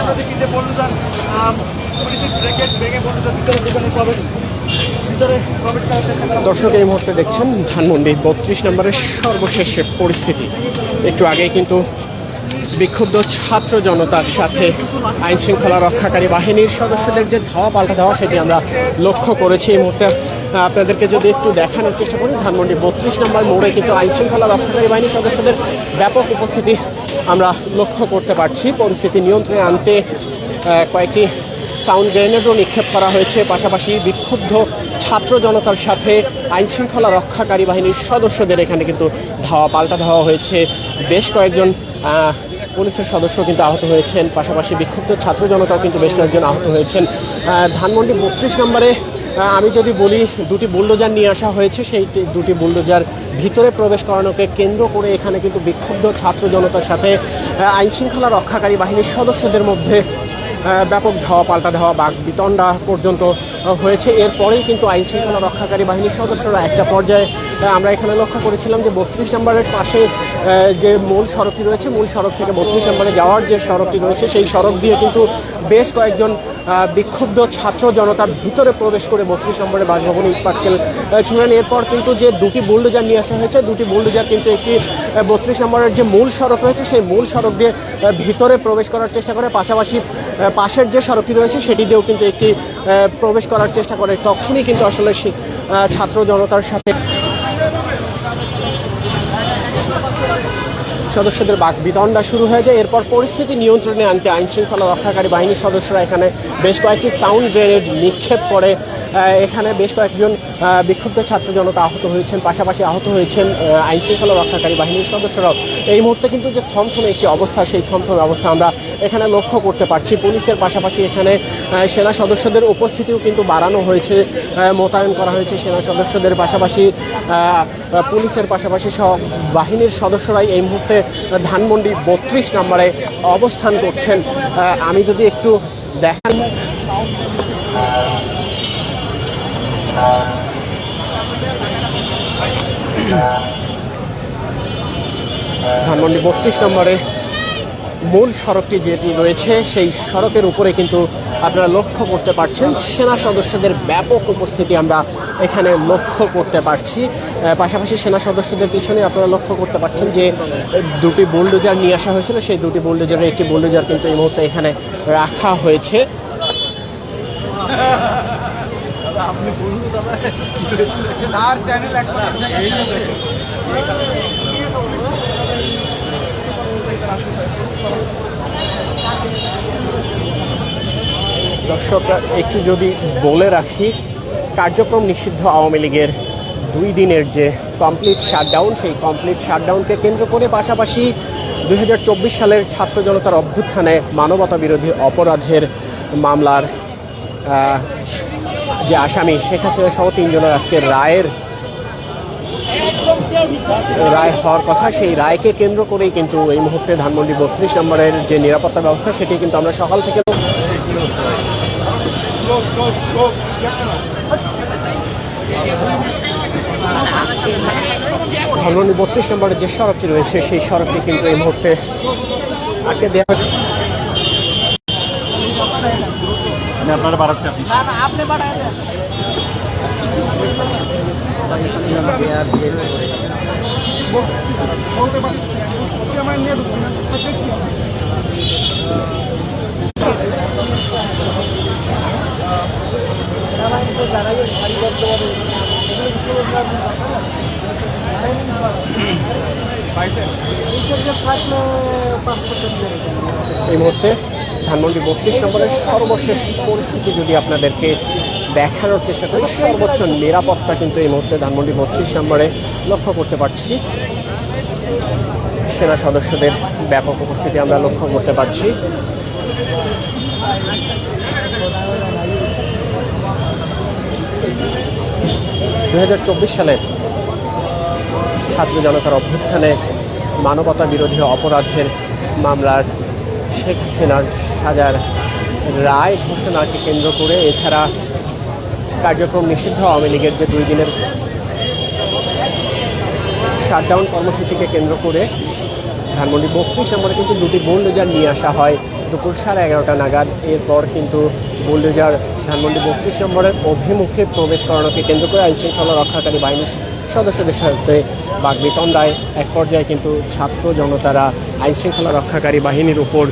আমরা দেখি যে বন্ধুদান দর্শক, এই মুহূর্তে দেখছেন ধানমন্ডি বত্রিশ নম্বরের সর্বশেষ পরিস্থিতি। একটু আগেই কিন্তু বিক্ষুব্ধ ছাত্র জনতার সাথে আইন শৃঙ্খলা রক্ষাকারী বাহিনীর সদস্যদের যে ধাওয়া পাল্টা দেওয়া, সেটি আমরা লক্ষ্য করেছি। এই মুহূর্তে আপনাদেরকে যদি একটু দেখানোর চেষ্টা করি, ধানমন্ডি বত্রিশ নম্বর মোড়ে কিন্তু আইন শৃঙ্খলা রক্ষাকারী বাহিনীর সদস্যদের ব্যাপক উপস্থিতি আমরা লক্ষ্য করতে পারছি। পরিস্থিতি নিয়ন্ত্রণে আনতে কয়েকটি সাউন্ড গ্রেনেডও নিক্ষেপ করা হয়েছে। পাশাপাশি বিক্ষুব্ধ ছাত্র জনতার সাথে আইন শৃঙ্খলা রক্ষাকারী বাহিনীর সদস্যদের এখানে কিন্তু ধাওয়া, পাল্টা ধাওয়া হয়েছে। বেশ কয়েকজন পুলিশের সদস্য কিন্তু আহত হয়েছেন। পাশাপাশি বিক্ষুব্ধ ছাত্র জনতাও কিন্তু বেশ কয়েকজন আহত হয়েছেন। ধানমন্ডি বত্রিশ নম্বরে আমি যদি বলি, দুটি বুলডোজার নিয়ে আসা হয়েছে। সেই দুটি বুলডোজার ভিতরে প্রবেশ করানোকে কেন্দ্র করে এখানে কিন্তু বিক্ষুব্ধ ছাত্র জনতার সাথে আইন শৃঙ্খলা রক্ষাকারী বাহিনীর সদস্যদের মধ্যে ব্যাপক ধাওয়া পাল্টা ধাওয়া বাঘ বিতণ্ডা পর্যন্ত হয়েছে। এরপরেই কিন্তু আইন শৃঙ্খলা রক্ষাকারী বাহিনীর সদস্যরা একটা পর্যায়ে আমরা এখানে লক্ষ্য করেছিলাম যে বত্রিশ নম্বরের পাশে যে মূল সড়কটি রয়েছে, মূল সড়ক থেকে বত্রিশ নম্বরে যাওয়ার যে সড়কটি রয়েছে, সেই সড়ক দিয়ে কিন্তু বেশ কয়েকজন বিক্ষুব্ধ ছাত্র জনতার ভিতরে প্রবেশ করে বত্রিশ নম্বরের বাসভবনে ইটপাটকেল ছুঁড়েন এরপর কিন্তু যে দুটি বুলডোজার নিয়ে আসা হয়েছে, দুটি বুলডোজার কিন্তু একটি বত্রিশ নম্বরের যে মূল সড়ক রয়েছে, সেই মূল সড়ক দিয়ে ভিতরে প্রবেশ করার চেষ্টা করে। পাশাপাশি পাশের যে সড়কটি রয়েছে, সেটি দিয়েও কিন্তু একটি প্রবেশ করার চেষ্টা করে। তখনই কিন্তু আসলে ছাত্র জনতার সাথে সদস্যদের বাক বিতণ্ডা শুরু হয়ে যায়। এরপর পরিস্থিতি নিয়ন্ত্রণে আনতে আইনশৃঙ্খলা রক্ষাকারী বাহিনীর সদস্যরা এখানে বেশ কয়েকটি সাউন্ড গ্রেনেড নিক্ষেপ করে এখানে বেশ কয়েকজন বিক্ষুব্ধ ছাত্র জনতা আহত হয়েছেন পাশাপাশি আহত হয়েছেন আহ, আইন শৃঙ্খলা রক্ষাকারী বাহিনীর সদস্যরাও। এই মুহূর্তে কিন্তু যে থমথমে একটি অবস্থা সেই থমথমে অবস্থা আমরা এখানে লক্ষ্য করতে পারছি। পুলিশের পাশাপাশি এখানে সেনা সদস্যদের উপস্থিতিও কিন্তু বাড়ানো হয়েছে মোতায়েন করা হয়েছে সেনা সদস্যদের পাশাপাশি পুলিশের পাশাপাশি সব বাহিনীর সদস্যরাই এই মুহূর্তে ধানমন্ডি বত্রিশ নম্বরে অবস্থান করছেন। আমি যদি একটু দেখান ধানমন্ডি বত্রিশ নম্বরে মূল সড়কটি যেটি রয়েছে, সেই সড়কের উপরে কিন্তু আপনারা লক্ষ্য করতে পারছেন, সেনা সদস্যদের ব্যাপক উপস্থিতি আমরা এখানে লক্ষ্য করতে পারছি। পাশাপাশি সেনা সদস্যদের পিছনে আপনারা লক্ষ্য করতে পারছেন যে, দুটি বুলডোজার নিয়ে আসা হয়েছিল, সেই দুটি বুলডোজারের একটি বুলডোজার কিন্তু এই মুহূর্তে এখানে রাখা হয়েছে। তার চ্যানেল একবার দর্শকরা একটু যদি বলে রাখি কার্যক্রম নিষিদ্ধ আওয়ামী লীগের দুই দিনের যে কমপ্লিট শাটডাউন সেই কমপ্লিট শাটডাউনকে কেন্দ্র করে পাশাপাশি দুই হাজার চব্বিশ সালের ছাত্র জনতার অভ্যুত্থানে মানবতা বিরোধী অপরাধের মামলার যে আসামি, শেখ হাসিনা সহ তিনজনের আজকে রায়ের রায় হওয়ার কথা। সেই রায়কে কেন্দ্র করেই কিন্তু এই মুহূর্তে ধানমন্ডি বত্রিশ নম্বরের যে নিরাপত্তা ব্যবস্থা, সেটি কিন্তু আমরা সকাল থেকে ধানমন্ডি বত্রিশ নম্বরের যে সড়কটি রয়েছে, সেই সড়কটি কিন্তু এই মুহূর্তে আটকে দেওয়া হয়েছে। আপনারা বাড়াচ্ছেন এই মুহূর্তে ধানমন্ডি বত্রিশ নম্বরের সর্বশেষ পরিস্থিতি যদি আপনাদেরকে দেখানোর চেষ্টা করি, সর্বোচ্চ নিরাপত্তা কিন্তু এই মুহূর্তে ধানমন্ডি বত্রিশ নম্বরে লক্ষ্য করতে পারছি। সেনা সদস্যদের ব্যাপক উপস্থিতি আমরা লক্ষ্য করতে পারছি। দুই সালের ছাত্র জনতার অভ্যুত্থানে মানবতা বিরোধী অপরাধের মামলার শেখ হাসিনার সাজার রায় ঘোষণাকে কেন্দ্র করে এছাড়া কার্যক্রম নিষিদ্ধ আওয়ামী লীগের যে দুই দিনের শাটডাউন কর্মসূচিকে কেন্দ্র করে ধানমন্ডি বত্রিশ নম্বরে কিন্তু দুটি বুলডোজার নিয়ে আসা হয়। দুপুর সাড়ে এগারোটা নাগাদ। এরপর কিন্তু বুলডোজার ধানমন্ডি বত্রিশ নম্বরের অভিমুখে প্রবেশ করানোকে কেন্দ্র করে আইনশৃঙ্খলা রক্ষাকারী বাহিনীর সদস্যদের সাথে বাগবিতণ্ডায় এক পর্যায়ে কিন্তু ছাত্র জনতারা আইনশৃঙ্খলা রক্ষাকারী বাহিনীর উপর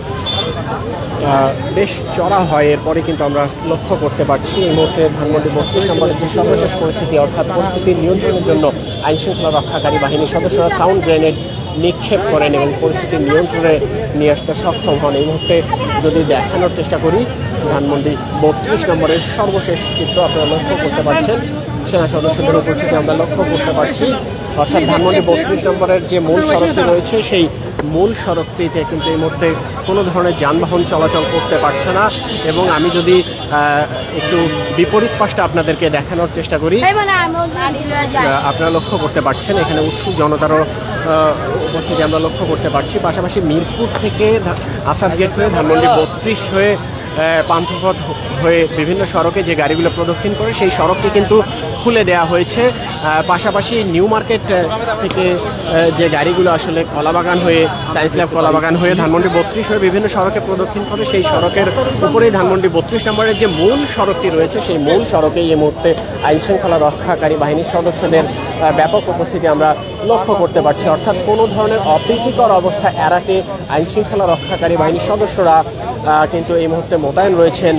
বেশ চড়া হয়। এরপরে কিন্তু আমরা লক্ষ্য করতে পারছি এই মুহূর্তে ধানমন্ডি বত্রিশ নম্বরের যে সর্বশেষ পরিস্থিতি, অর্থাৎ পরিস্থিতি নিয়ন্ত্রণের জন্য আইনশৃঙ্খলা রক্ষাকারী বাহিনীর সদস্যরা সাউন্ড গ্রেনেড নিক্ষেপ করেন এবং পরিস্থিতি নিয়ন্ত্রণে নিয়ে আসতে সক্ষম হন। এই মুহূর্তে যদি দেখানোর চেষ্টা করি, ধানমন্ডি বত্রিশ নম্বরের সর্বশেষ চিত্র আপনারা লক্ষ্য করতে পারছেন। সেনা সদস্যদের উপস্থিতি আমরা লক্ষ্য করতে পারছি। অর্থাৎ ধানমন্ডি বত্রিশ নম্বরের যে মূল সড়কটি রয়েছে সেই মূল সড়কটিতে কিন্তু এই মুহূর্তে কোনো ধরনের যানবাহন চলাচল করতে পারছে না। এবং আমি যদি একটু বিপরীত পাশটা আপনাদেরকে দেখানোর চেষ্টা করি। আপনারা লক্ষ্য করতে পারছেন এখানে উৎসুক জনতারও উপস্থিতি আমরা লক্ষ্য করতে পারছি। পাশাপাশি মিরপুর থেকে আসাদ গেট হয়ে ধানমন্ডি বত্রিশ হয়ে পান্থপথ হয়ে বিভিন্ন সড়কে যে গাড়িগুলো প্রদক্ষিণ করে সেই সড়কটি কিন্তু খুলে দেওয়া হয়েছে। পাশাপাশি নিউ মার্কেট থেকে যে গাড়িগুলো আসলে কলাবাগান হয়ে সায়েন্স ল্যাব কলাবাগান হয়ে ধানমন্ডি বত্রিশ হয়ে বিভিন্ন সড়কে প্রদক্ষিণ করে, সেই সড়কের উপরেই ধানমন্ডি বত্রিশ নম্বরের যে মূল সড়কটি রয়েছে, সেই মূল সড়কে এই মুহূর্তে আইনশৃঙ্খলা রক্ষাকারী বাহিনীর সদস্যদের ব্যাপক উপস্থিতি আমরা লক্ষ্য করতে পারছি। অর্থাৎ কোনো ধরনের অপ্রীতিকর অবস্থা এড়াতে আইনশৃঙ্খলা রক্ষাকারী বাহিনীর সদস্যরা কিন্তু এই মুহূর্তে মোতায়েন রয়েছেন।